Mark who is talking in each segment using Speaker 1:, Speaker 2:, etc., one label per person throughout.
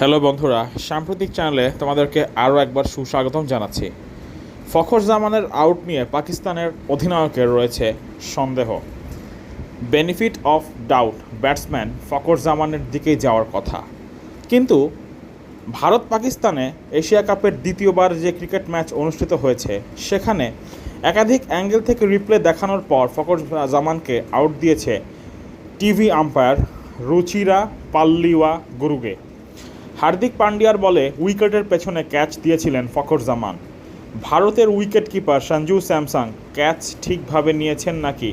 Speaker 1: Hello বন্ধুরা, সাম্প্রতিক চ্যানেলে তোমাদেরকে আরও একবার সুস্বাগতম জানাচ্ছি। ফখর জামানের আউট নিয়ে পাকিস্তানের অধিনায়কের রয়েছে সন্দেহ। Benefit of doubt batsman Fakhar জামানের দিকেই যাওয়ার কথা। কিন্তু ভারত পাকিস্তানে এশিয়া কাপের দ্বিতীয়বার যে ক্রিকেট ম্যাচ অনুষ্ঠিত হয়েছে, সেখানে একাধিক অ্যাঙ্গেল থেকে রিপ্লে দেখানোর পর ফখর জামানকে আউট দিয়েছে TV umpire Ruchira Palliyaguruge Hardik পান্ডিয়ার বলে উইকেটের পেছনে ক্যাচ দিয়েছিলেন ফখর জামান। ভারতের wicket keeper Sanju Samson catch ঠিকভাবে নিয়েছেন নাকি?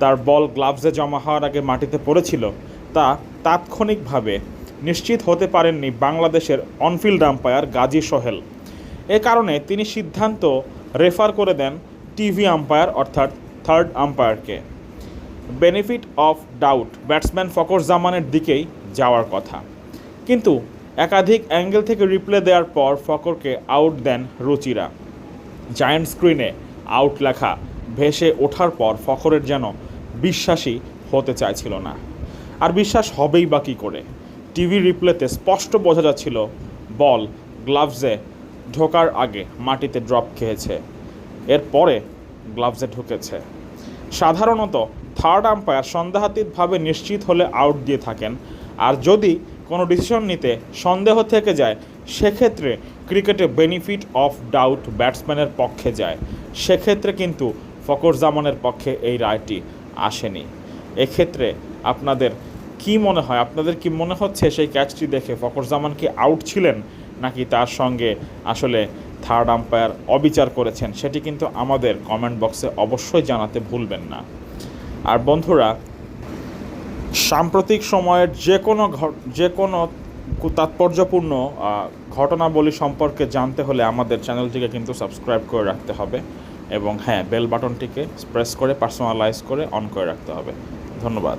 Speaker 1: তার বল গ্লাভসে জমা হওয়ার আগে মাটিতে পড়েছিল, তা তাৎক্ষণিকভাবে নিশ্চিত হতে পারেননি বাংলাদেশের on field umpire Gazi Sohel. এ কারণে তিনি সিদ্ধান্ত রেফার করে দেন টিভি আম্পায়ার অর্থাৎ third আম্পায়ারকে। Benefit of doubt, batsman Fakhar জামানের দিকেই যাওয়ার কথা। কিন্তু একাধিক অ্যাঙ্গেল থেকে রিপ্লে দেওয়ার পর ফকরকে আউট দেন রুচিরা। জায়ান্ট স্ক্রিনে আউট লেখা ভেসে ওঠার পর ফখরের যেন বিশ্বাসই হতে চাইছিল না। আর বিশ্বাস হবেই বা কী করে? টিভি রিপ্লেতে স্পষ্ট বোঝা যাচ্ছিল বল গ্লাভসে ঢোকার আগে মাটিতে ড্রপ খেয়েছে। এরপরে গ্লাভসে ঢুকেছে। সাধারণত থার্ড আম্পায়ার সন্দেহাতীতভাবে নিশ্চিত হলে আউট দিয়ে থাকেন। আর যদি কোনো ডিসিশন নিতে সন্দেহ থেকে যায়, সেক্ষেত্রে ক্রিকেটে বেনিফিট অফ ডাউট ব্যাটসম্যানের পক্ষে যায়। সেক্ষেত্রে কিন্তু ফকর জামানের পক্ষে এই রায়টি আসেনি। এক্ষেত্রে আপনাদের কি মনে হয়? আপনাদের কি মনে হচ্ছে সেই ক্যাচটি দেখে ফকর জামান কি আউট ছিলেন, নাকি তার সঙ্গে আসলে থার্ড আম্পায়ার অবিচার করেছেন? সেটি কিন্তু আমাদের কমেন্ট বক্সে অবশ্যই জানাতে ভুলবেন না। আর বন্ধুরা সাম্প্রতিক সময়ের যে কোনো যে কোনো তাৎপর্যপূর্ণ ঘটনাবলী সম্পর্কে জানতে হলে আমাদের চ্যানেলটিকে কিন্তু সাবস্ক্রাইব করে রাখতে হবে এবং হ্যাঁ বেল বাটনটিকে প্রেস করে, পার্সোনালাইজ করে, অন করে রাখতে হবে। ধন্যবাদ।